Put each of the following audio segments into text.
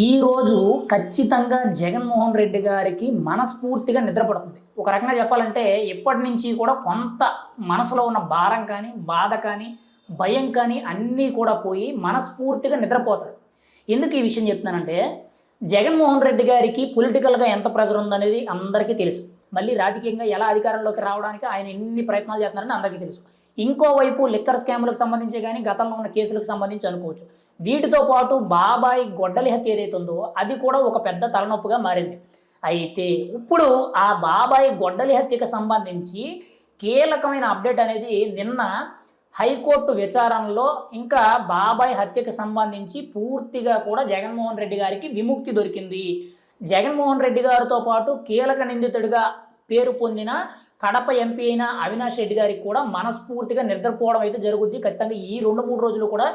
ఈరోజు ఖచ్చితంగా జగన్మోహన్ రెడ్డి గారికి మనస్ఫూర్తిగా నిద్రపడుతుంది. ఒక రకంగా చెప్పాలంటే ఎప్పటి నుంచి కూడా కొంత మనసులో ఉన్న భారం కానీ బాధ కానీ భయం కానీ అన్నీ కూడా పోయి మనస్ఫూర్తిగా నిద్రపోతారు. ఎందుకు ఈ విషయం చెప్తున్నానంటే జగన్మోహన్ రెడ్డి గారికి పొలిటికల్గా ఎంత ప్రెజర్ ఉందనేది అందరికీ తెలుసు. మళ్ళీ రాజకీయంగా ఎలా అధికారంలోకి రావడానికి ఆయన ఎన్ని ప్రయత్నాలు చేస్తున్నారని అందరికీ తెలుసు. ఇంకోవైపు లిక్కర్ స్కామ్లకు సంబంధించి కానీ గతంలో ఉన్న కేసులకు సంబంధించి అనుకోవచ్చు. వీటితో పాటు బాబాయ్ గొడ్డలి హత్య ఏదైతే ఉందో అది కూడా ఒక పెద్ద తలనొప్పిగా మారింది. అయితే ఇప్పుడు ఆ బాబాయ్ గొడ్డలి హత్యకు సంబంధించి కీలకమైన అప్డేట్ అనేది నిన్న హైకోర్టు విచారణలో ఇంకా బాబాయ్ హత్యకు సంబంధించి పూర్తిగా కూడా జగన్మోహన్ రెడ్డి గారికి విముక్తి దొరికింది. జగన్మోహన్ రెడ్డి గారితో పాటు కీలక నిందితుడిగా పేరు పొందిన కడప ఎంపీ అయిన అవినాష్ రెడ్డి గారికి కూడా మనస్ఫూర్తిగా నిద్రపోవడం అయితే జరుగుద్ది. ఖచ్చితంగా ఈ రెండు మూడు రోజులు కూడా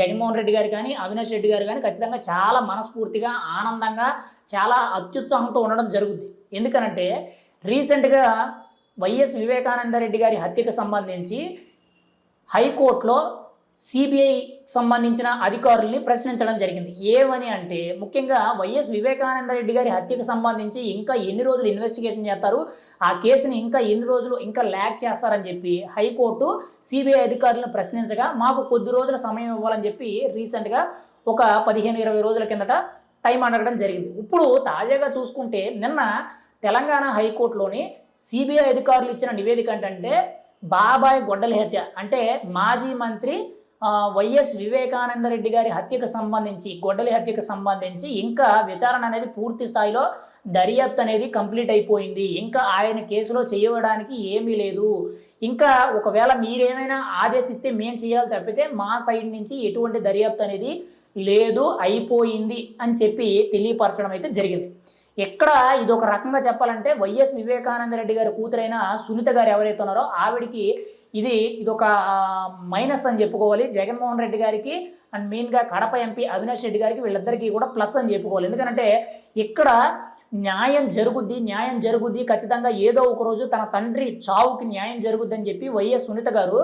జగన్మోహన్ రెడ్డి గారు కానీ అవినాష్ రెడ్డి గారు కానీ ఖచ్చితంగా చాలా మనస్ఫూర్తిగా ఆనందంగా చాలా అత్యుత్సాహంతో ఉండడం జరుగుద్ది. ఎందుకనంటే రీసెంట్గా వైఎస్ వివేకానంద రెడ్డి గారి హత్యకు సంబంధించి హైకోర్టులో సిబిఐ సంబంధించిన అధికారుల్ని ప్రశ్నించడం జరిగింది. ఏమని అంటే ముఖ్యంగా వైఎస్ వివేకానంద రెడ్డి గారి హత్యకు సంబంధించి ఇంకా ఎన్ని రోజులు ఇన్వెస్టిగేషన్ చేస్తారు? ఆ కేసుని ఇంకా ఎన్ని రోజులు ఇంకా ల్యాక్ చేస్తారని చెప్పి హైకోర్టు సిబిఐ అధికారులను ప్రశ్నించగా మాకు కొద్ది రోజుల సమయం ఇవ్వాలని చెప్పి రీసెంట్గా ఒక పదిహేను ఇరవై రోజుల కిందట టైం అడగడం జరిగింది. ఇప్పుడు తాజాగా చూసుకుంటే నిన్న తెలంగాణ హైకోర్టులోని సిబిఐ అధికారులు ఇచ్చిన నివేదిక ఏంటంటే బాబాయ్ గొడ్డలి హత్య. అంటే మాజీ మంత్రి వైఎస్ వివేకానంద రెడ్డి గారి హత్యకు సంబంధించి గొడ్డలి హత్యకు సంబంధించి ఇంకా విచారణ అనేది పూర్తి స్థాయిలో దర్యాప్తు అనేది కంప్లీట్ అయిపోయింది. ఇంకా ఆయన కేసులో చేయడానికి ఏమీ లేదు. ఇంకా ఒకవేళ మీరేమైనా ఆదేశిస్తే మేము చేయాలి తప్పితే మా సైడ్ నుంచి ఎటువంటి దర్యాప్తు అనేది లేదు అయిపోయింది అని చెప్పి తెలియపరచడం అయితే జరిగింది. ఎక్కడ ఇది ఒక రకంగా చెప్పాలంటే వైఎస్ వివేకానంద రెడ్డి గారి కూతురైన సునీత గారు ఎవరైతే ఉన్నారో ఆవిడికి ఇది ఇది ఒక మైనస్ అని చెప్పుకోవాలి. జగన్మోహన్ రెడ్డి గారికి అండ్ మెయిన్గా కడప ఎంపీ అవినాష్ రెడ్డి గారికి వీళ్ళిద్దరికీ కూడా ప్లస్ అని చెప్పుకోవాలి. ఎందుకంటే ఇక్కడ న్యాయం జరుగుద్ది న్యాయం జరుగుద్ది ఖచ్చితంగా ఏదో ఒక రోజు తన తండ్రి చావుకి న్యాయం జరుగుద్ది అని చెప్పి వైఎస్ సునీత గారు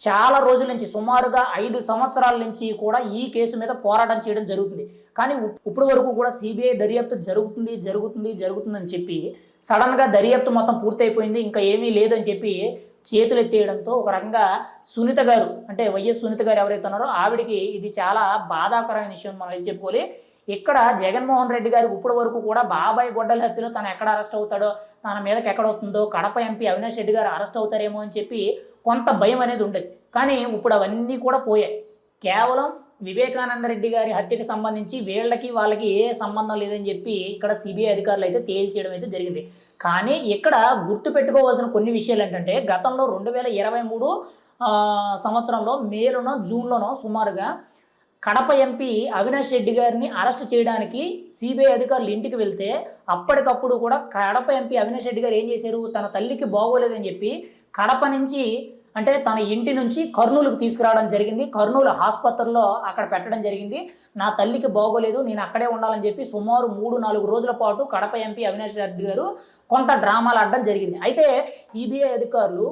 చాలా రోజుల నుంచి సుమారుగా ఐదు సంవత్సరాల నుంచి కూడా ఈ కేసు మీద పోరాటం చేయడం జరుగుతుంది. కానీ ఇప్పటి ఇప్పుడు వరకు కూడా సిబిఐ దర్యాప్తు జరుగుతుంది జరుగుతుంది జరుగుతుందని చెప్పి సడన్గా దర్యాప్తు మొత్తం పూర్తయిపోయింది ఇంకా ఏమీ లేదని చెప్పి చేతులు ఎత్తేయడంతో ఒక రకంగా సునీత గారు అంటే వైఎస్ సునీత గారు ఎవరైతే ఉన్నారో ఆవిడికి ఇది చాలా బాధాకరమైన విషయం మనం అయితే చెప్పుకోవాలి. ఇక్కడ జగన్మోహన్ రెడ్డి గారికి ఇప్పటి వరకు కూడా బాబాయ్ గొడ్డల హత్యలో తను ఎక్కడ అరెస్ట్ అవుతాడో తన మీదకి ఎక్కడవుతుందో కడప ఎంపీ అవినాష్ రెడ్డి గారు అరెస్ట్ అవుతారేమో అని చెప్పి కొంత భయం అనేది ఉండేది. కానీ ఇప్పుడు అవన్నీ కూడా పోయాయి. కేవలం వివేకానంద రెడ్డి గారి హత్యకు సంబంధించి వీళ్ళకి వాళ్ళకి ఏ సంబంధం లేదని చెప్పి ఇక్కడ సిబిఐ అధికారులు అయితే తేల్చేయడం అయితే జరిగింది. కానీ ఇక్కడ గుర్తు పెట్టుకోవాల్సిన కొన్ని విషయాలు ఏంటంటే గతంలో రెండు వేల ఇరవై మూడు సంవత్సరంలో మేలోనో జూన్లోనో సుమారుగా కడప ఎంపీ అవినాష్ రెడ్డి గారిని అరెస్ట్ చేయడానికి సిబిఐ అధికారులు ఇంటికి వెళ్తే అప్పటికప్పుడు కూడా కడప ఎంపీ అవినాష్ రెడ్డి గారు ఏం చేశారు? తన తల్లికి బాగోలేదని చెప్పి కడప నుంచి అంటే తన ఇంటి నుంచి కర్నూలుకు తీసుకురావడం జరిగింది. కర్నూలు ఆసుపత్రిలో అక్కడ పెట్టడం జరిగింది. నా తల్లికి బాగోలేదు నేను అక్కడే ఉండాలని చెప్పి సుమారు మూడు నాలుగు రోజుల పాటు కడప ఎంపీ అవినాష్ రెడ్డి గారు కొంత డ్రామాలు ఆడడం జరిగింది. అయితే సిబిఐ అధికారులు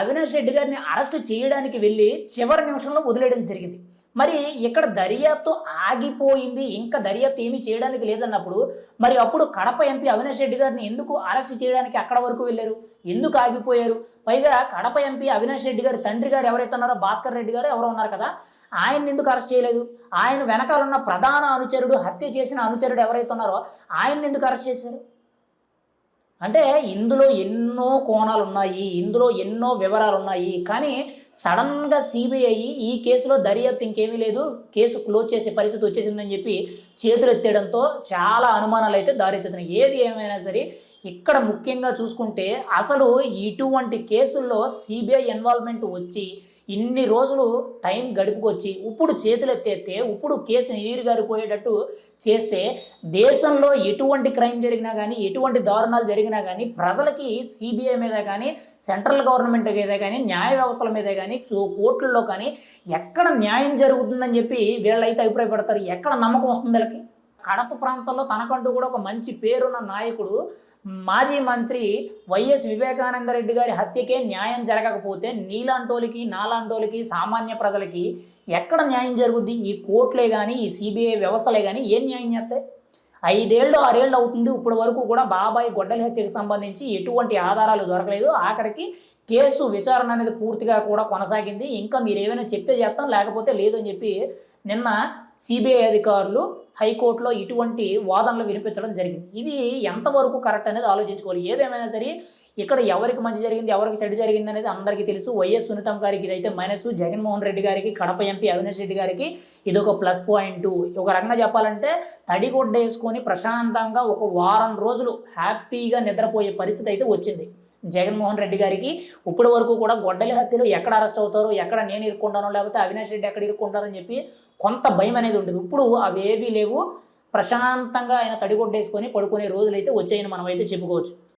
అవినాష్ రెడ్డి గారిని అరెస్ట్ చేయడానికి వెళ్ళి చివరి నిమిషంలో వదిలేయడం జరిగింది. మరి ఇక్కడ దర్యాప్తు ఆగిపోయింది ఇంకా దర్యాప్తు ఏమీ చేయడానికి లేదన్నప్పుడు మరి అప్పుడు కడప ఎంపీ అవినాష్ రెడ్డి గారిని ఎందుకు అరెస్ట్ చేయడానికి అక్కడ వరకు వెళ్ళారు? ఎందుకు ఆగిపోయారు? పైగా కడప ఎంపీ అవినాష్ రెడ్డి గారి తండ్రి గారు ఎవరైతే ఉన్నారో భాస్కర్ రెడ్డి గారు ఎవరో ఉన్నారు కదా ఆయన ఎందుకు అరెస్ట్ చేయలేదు? ఆయన వెనకాలన్న ప్రధాన అనుచరుడు హత్య చేసిన అనుచరుడు ఎవరైతే ఉన్నారో ఆయన ఎందుకు అరెస్ట్ చేశారు? అంటే ఇందులో ఎన్నో కోణాలు ఉన్నాయి ఇందులో ఎన్నో వివరాలు ఉన్నాయి కానీ సడన్గా సిబిఐ ఈ కేసులో దర్యాప్తు ఇంకేమీ లేదు. కేసు క్లోజ్ చేసే పరిస్థితి వచ్చేసిందని చెప్పి చేతులు ఎత్తేయడంతో చాలా అనుమానాలు అయితే దారెత్తుతున్నాయి. ఏది ఏమైనా సరే ఇక్కడ ముఖ్యంగా చూసుకుంటే అసలు ఇటువంటి కేసుల్లో సిబిఐ ఇన్వాల్వ్మెంట్ వచ్చి ఇన్ని రోజులు టైం గడుపుకొచ్చి ఇప్పుడు చేతులు ఎత్తేస్తే ఇప్పుడు కేసు నీరు గారిపోయేటట్టు చేస్తే దేశంలో ఎటువంటి క్రైమ్ జరిగినా కానీ ఎటువంటి దారుణాలు జరిగినా కానీ ప్రజలకి సిబిఐ మీద కానీ సెంట్రల్ గవర్నమెంట్ మీద కానీ న్యాయ వ్యవస్థల మీద కానీ కోర్టుల్లో కానీ ఎక్కడ న్యాయం జరుగుతుందని చెప్పి వీళ్ళైతే అభిప్రాయపడతారు. ఎక్కడ నమ్మకం వస్తుంది వీళ్ళకి? కడప ప్రాంతంలో తనకంటూ కూడా ఒక మంచి పేరున్న నాయకుడు మాజీ మంత్రి వైఎస్ వివేకానంద రెడ్డి గారి హత్యకే న్యాయం జరగకపోతే నీలాంటోలికి నాలాంటోలికి సామాన్య ప్రజలకి ఎక్కడ న్యాయం జరుగుద్ది? ఈ కోర్టులే కానీ ఈ సిబిఐ వ్యవస్థలే కానీ ఏం న్యాయం చేస్తాయి? ఐదేళ్ళు ఆరేళ్ళు అవుతుంది ఇప్పటి వరకు కూడా బాబాయ్ గొడ్డలి హత్యకు సంబంధించి ఎటువంటి ఆధారాలు దొరకలేదు. ఆఖరికి కేసు విచారణ అనేది పూర్తిగా కూడా కొనసాగింది. ఇంకా మీరు ఏమైనా చెప్తే చేస్తాం లేకపోతే లేదని చెప్పి నిన్న సిబిఐ అధికారులు హైకోర్టులో ఇటువంటి వాదనలు వినిపించడం జరిగింది. ఇది ఎంతవరకు కరెక్ట్ అనేది ఆలోచించుకోవాలి. ఏదేమైనా సరే ఇక్కడ ఎవరికి మంచి జరిగింది ఎవరికి చెడు జరిగింది అనేది అందరికీ తెలుసు. వైఎస్ సునీతం గారికి ఇదైతే మైనస్ జగన్మోహన్ రెడ్డి గారికి కడప ఎంపీ అవినాష్ రెడ్డి గారికి ఇది ఒక ప్లస్ పాయింట్. ఒక రకంగా చెప్పాలంటే తడిగొడ్డ వేసుకొని ప్రశాంతంగా ఒక వారం రోజులు హ్యాపీగా నిద్రపోయే పరిస్థితి అయితే వచ్చింది. జగన్మోహన్ రెడ్డి గారికి ఇప్పటి వరకు కూడా గొడ్డలి హత్యలు ఎక్కడ అరెస్ట్ అవుతారో ఎక్కడ నేను ఇరుక్కుంటానో లేకపోతే అవినాష్ రెడ్డి ఎక్కడ ఇరుక్కుంటారని చెప్పి కొంత భయం అనేది ఉంటుంది ఇప్పుడు అవేవీ లేవు. ప్రశాంతంగా ఆయన తడిగొడ్డేసుకొని పడుకునే రోజులైతే వచ్చాయని మనం అయితే చెప్పుకోవచ్చు.